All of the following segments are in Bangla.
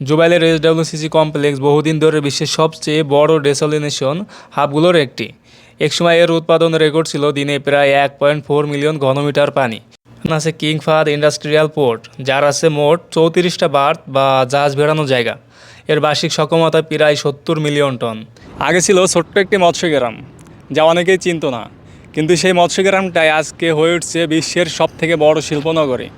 জুবাইলের এসডব্লিউসিসি কমপ্লেক্স বহুদিন ধরে বিশ্বের সবচেয়ে বড় ডেসলিনেশন হাবগুলোর একটি। একসময় এর উৎপাদন রেকর্ড ছিল দিনে প্রায় এক পয়েন্ট ফোর মিলিয়ন ঘনমিটার পানি। আছে কিং ফাহাদ ইন্ডাস্ট্রিয়াল পোর্ট, যার আছে মোট চৌত্রিশটা বার্থ বা জাহাজ ভেড়ানো জায়গা। এর বার্ষিক সক্ষমতা প্রায় সত্তর মিলিয়ন টন। আগে ছিল ছোট্ট একটি মৎস্য গ্রাম যা অনেকেই চিনত না। কিন্তু সেই মৎস্য গ্রামটাই আজকে হয়ে উঠছে বিশ্বের সব থেকে বড় শিল্পনগরী,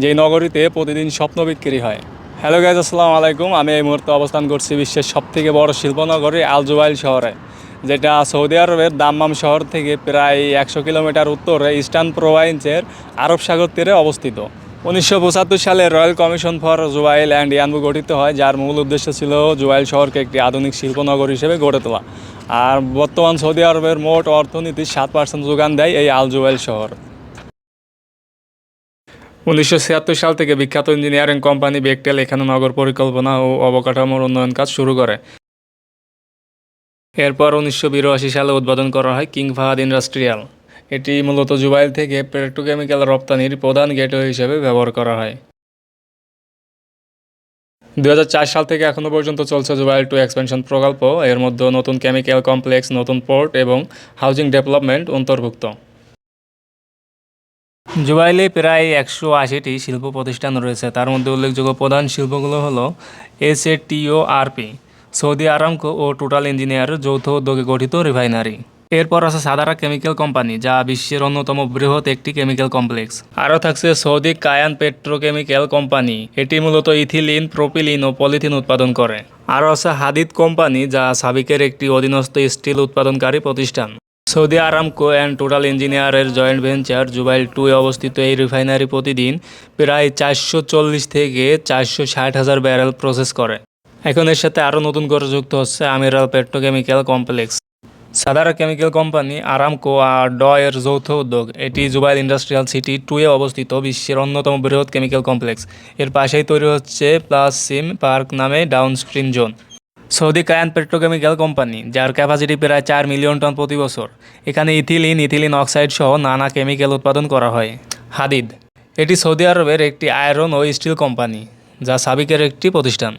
যেই নগরীতে প্রতিদিন স্বপ্ন বিক্রি হয়। হ্যালো গাইজ আসসালামু আলাইকুম। আমি এই মুহূর্তে অবস্থান করছি বিশ্বের সব থেকে বড় শিল্পনগরী আলজুবাইল শহরে, যেটা সৌদি আরবের দাম্মাম শহর থেকে প্রায় একশো কিলোমিটার উত্তরে ইস্টার্ন প্রোভাইন্সের আরব সাগর তীরে অবস্থিত। উনিশশো পঁচাত্তর সালে Royal Commission for Jubail and Yanbu গঠিত হয়, যার মূল উদ্দেশ্য ছিল জুবাইল শহরকে একটি আধুনিক শিল্পনগর হিসেবে গড়ে তোলা। আর বর্তমান সৌদি আরবের মোট অর্থনীতির সাত পার্সেন্ট যোগান দেয় এই আল জুবাইল শহর। উনিশশো ছিয়াত্তর সাল থেকে বিখ্যাত ইঞ্জিনিয়ারিং কোম্পানি বেকটেল এখানে নগর পরিকল্পনা ও অবকাঠামোর উন্নয়ন কাজ শুরু করে। এরপর উনিশশো বিরাশি সালে উদ্বোধন করা হয় কিং ফাহাদ ইন্ডাস্ট্রিয়াল। এটি মূলত জুবাইল থেকে পেট্রোকেমিক্যাল রপ্তানির প্রধান গেটওয়ে হিসেবে ব্যবহার করা হয়। দু হাজার চার সাল থেকে এখনও পর্যন্ত চলছে জুবাইল টু এক্সপেনশন প্রকল্প। এর মধ্যে নতুন কেমিক্যাল কমপ্লেক্স, নতুন পোর্ট এবং হাউজিং ডেভেলপমেন্ট অন্তর্ভুক্ত। জুবাইলে প্রায় একশো আশিটি শিল্প প্রতিষ্ঠান রয়েছে। তার মধ্যে উল্লেখযোগ্য প্রধান শিল্পগুলো হলো S A RP Saudi Aramco O Total engineer, যৌথ উদ্যোগে গঠিত রিফাইনারি। এরপর আছে সাদারা কেমিক্যাল কোম্পানি, যা বিশ্বের অন্যতম বৃহৎ একটি কেমিক্যাল কমপ্লেক্স। আরও থাকছে সৌদি কায়ান পেট্রোকেমিক্যাল কোম্পানি, এটি মূলত ইথিলিন, প্রোপিলিন ও পলিথিন উৎপাদন করে। আরও আছে হাদিদ কোম্পানি, যা সাবিকের একটি অধীনস্থ স্টিল উৎপাদনকারী প্রতিষ্ঠান। সৌদি আরামকো অ্যান্ড টোটাল ইঞ্জিনিয়ারের জয়েন্ট ভেঞ্চার জুবাইল টুয়ে অবস্থিত এই রিফাইনারি প্রতিদিন প্রায় চারশো চল্লিশ থেকে চারশো ষাট হাজার ব্যারেল প্রসেস করে। এখন এর সাথে আরও নতুন করে যুক্ত হচ্ছে Amiral petrochemical complex. Sadara chemical company Aramco আর ড এর যৌথ উদ্যোগ। এটি জুবাইল ইন্ডাস্ট্রিয়াল সিটি টুয়ে অবস্থিত বিশ্বের অন্যতম বৃহৎ কেমিক্যাল কমপ্লেক্স। এর পাশেই তৈরি হচ্ছে প্লাস সিম পার্ক নামে downstream zone. Saudi Kayan petrochemical company, যার ক্যাপাসিটি প্রায় চার মিলিয়ন টন প্রতি বছর। এখানে ইথিলিন ইথিলিন অক্সাইড সহ নানা কেমিক্যাল উৎপাদন করা হয়। হাদিদ, এটি সৌদি আরবের একটি আয়রন ও স্টিল কোম্পানি, যা সাবিকের একটি প্রতিষ্ঠান।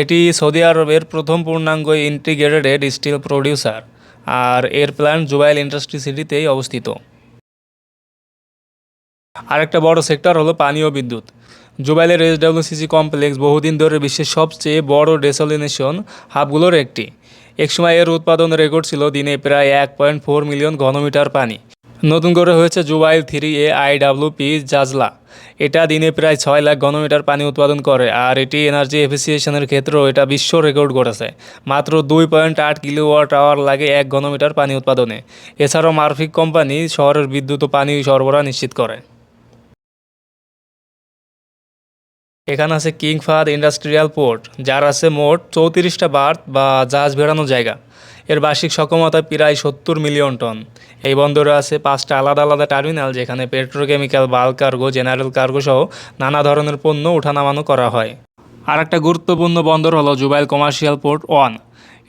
এটি সৌদি আরবের প্রথম পূর্ণাঙ্গ ইন্টিগ্রেটেড স্টিল প্রডিউসার, আর এর প্ল্যান্ট জুবাইল ইন্ডাস্ট্রি সিটিতেই অবস্থিত। আরেকটা বড় সেক্টর হলো পানি ও বিদ্যুৎ জুবাইলের এসডব্লিউসিসি কমপ্লেক্স বহুদিন ধরে বিশ্বের সবচেয়ে বড় ডেসলিনেশন হাবগুলোর একটি। একসময় এর উৎপাদন রেকর্ড ছিল দিনে প্রায় এক পয়েন্ট ফোর মিলিয়ন ঘনমিটার পানি। নতুন করে হয়েছে জুবাইল থ্রি এ আইডাব্লিউপি জাজলা। এটা দিনে প্রায় ছয় লাখ ঘনমিটার পানি উৎপাদন করে আর এটি এনার্জি এফিসিয়েশনের ক্ষেত্রেও এটা বিশ্ব রেকর্ড করেছে মাত্র দুই পয়েন্ট আট কিলোওয়াট আওয়ার লাগে এক ঘনমিটার পানি উৎপাদনে। এছাড়াও মার্ফিক কোম্পানি শহরের বিদ্যুৎ ও পানি সরবরাহ নিশ্চিত করে। এখানে আছে কিং ফাহাদ ইন্ডাস্ট্রিয়াল পোর্ট, যার আছে মোট চৌত্রিশটা বার্থ বা জাহাজ ভেড়ানো জায়গা। এর বার্ষিক সক্ষমতা প্রায় সত্তর মিলিয়ন টন। এই বন্দরে আছে পাঁচটা আলাদা আলাদা টার্মিনাল, যেখানে petrochemical bulk cargo, general cargo সহ নানা ধরনের পণ্য ওঠানামানো করা হয়। আর একটা গুরুত্বপূর্ণ বন্দর হলো জুবাইল কমার্শিয়াল পোর্ট ওয়ান।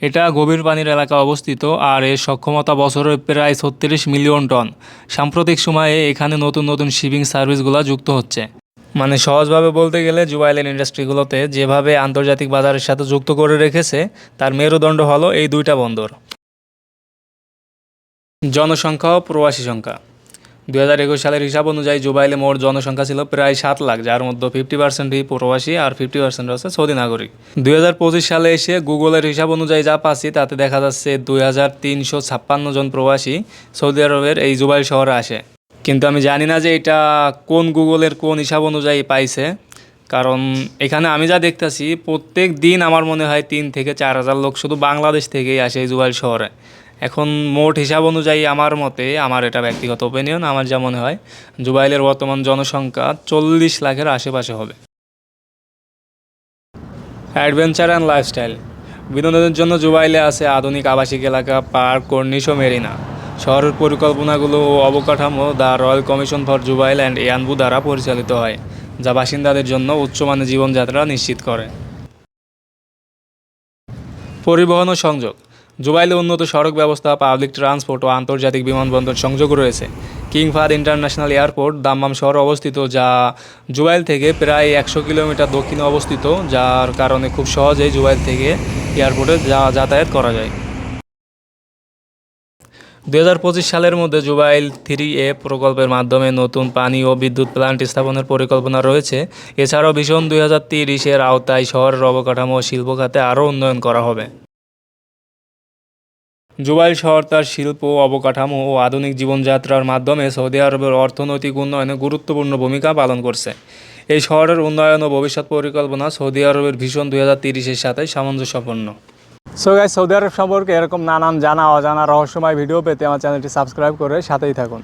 এটা গভীর পানির এলাকা অবস্থিত আর এর সক্ষমতা বছরে প্রায় ছত্রিশ মিলিয়ন টন। সাম্প্রতিক সময়ে এখানে নতুন নতুন শিপিং সার্ভিসগুলো যুক্ত হচ্ছে। মানে সহজভাবে বলতে গেলে জুবাইলের ইন্ডাস্ট্রিগুলোতে যেভাবে আন্তর্জাতিক বাজারের সাথে যুক্ত করে রেখেছে, তার মেরুদণ্ড হলো এই দুইটা বন্দর। জনসংখ্যা ও প্রবাসী সংখ্যা। দু হাজার একুশ সালের হিসাব অনুযায়ী জুবাইলে মোট জনসংখ্যা ছিল প্রায় সাত লাখ, যার মধ্যে ফিফটি পার্সেন্টই প্রবাসী আর ফিফটি পার্সেন্ট হচ্ছে সৌদি নাগরিক। দুই হাজার পঁচিশ সালে এসে গুগলের হিসাব অনুযায়ী যা পাচ্ছি, তাতে দেখা যাচ্ছে দুই হাজার তিনশো ছাপ্পান্ন জন প্রবাসী সৌদি আরবের এই জুবাইল শহরে আসে। কিন্তু আমি জানি না যে এটা কোন গুগলের কোন হিসাব অনুযায়ী পাইছে। কারণ এখানে আমি যা দেখতেছি, প্রত্যেক দিন আমার মনে হয় তিন থেকে চার হাজার লোক শুধু বাংলাদেশ থেকেই আসে এই জুবাইল শহরে। এখন মোট হিসাব অনুযায়ী আমার মতে, আমার এটা ব্যক্তিগত ওপিনিয়ন আমার যা মনে হয় জুবাইলের বর্তমান জনসংখ্যা চল্লিশ লাখের আশেপাশে হবে। অ্যাডভেঞ্চার অ্যান্ড লাইফস্টাইল বিনোদনের জন্য জুবাইলে আছে আধুনিক আবাসিক এলাকা, পার্ক কর্নিশ মেরিনা। শহরের পরিকল্পনাগুলো ও অবকাঠামো the Royal Commission for Jubail and Yanbu দ্বারা পরিচালিত হয়, যা বাসিন্দাদের জন্য উচ্চমানের জীবনযাত্রা নিশ্চিত করে। পরিবহন ও সংযোগ। জুবাইলে উন্নত সড়ক ব্যবস্থা, পাবলিক ট্রান্সপোর্ট ও আন্তর্জাতিক বিমানবন্দর সংযোগ রয়েছে। King Fahad International Airport, Dammam শহরে অবস্থিত, যা জুবাইল থেকে প্রায় একশো কিলোমিটার দক্ষিণে অবস্থিত, যার কারণে খুব সহজেই জুবাইল থেকে এয়ারপোর্টে যাতায়াত করা যায়। দু হাজার পঁচিশ সালের মধ্যে জুবাইল থ্রি এ প্রকল্পের মাধ্যমে নতুন পানি ও বিদ্যুৎ প্ল্যান্ট স্থাপনের পরিকল্পনা রয়েছে। এছাড়াও ভীষণ দুই হাজার তিরিশের আওতায় শহরের অবকাঠামো শিল্প খাতে আরও উন্নয়ন করা হবে। জুবাইল শহর তার শিল্প, অবকাঠামো ও আধুনিক জীবনযাত্রার মাধ্যমে সৌদি আরবের অর্থনৈতিক উন্নয়নে গুরুত্বপূর্ণ ভূমিকা পালন করছে। এই শহরের উন্নয়ন ও ভবিষ্যৎ পরিকল্পনা সৌদি আরবের ভীষণ দুই হাজার তিরিশের সাথে সামঞ্জস্যপূর্ণ। সো গাই সৌদি আরব সম্পর্কে এরকম নানান জানা অজানা রহস্যময় ভিডিও পেতে আমার চ্যানেলটি সাবস্ক্রাইব করে সাথেই থাকুন।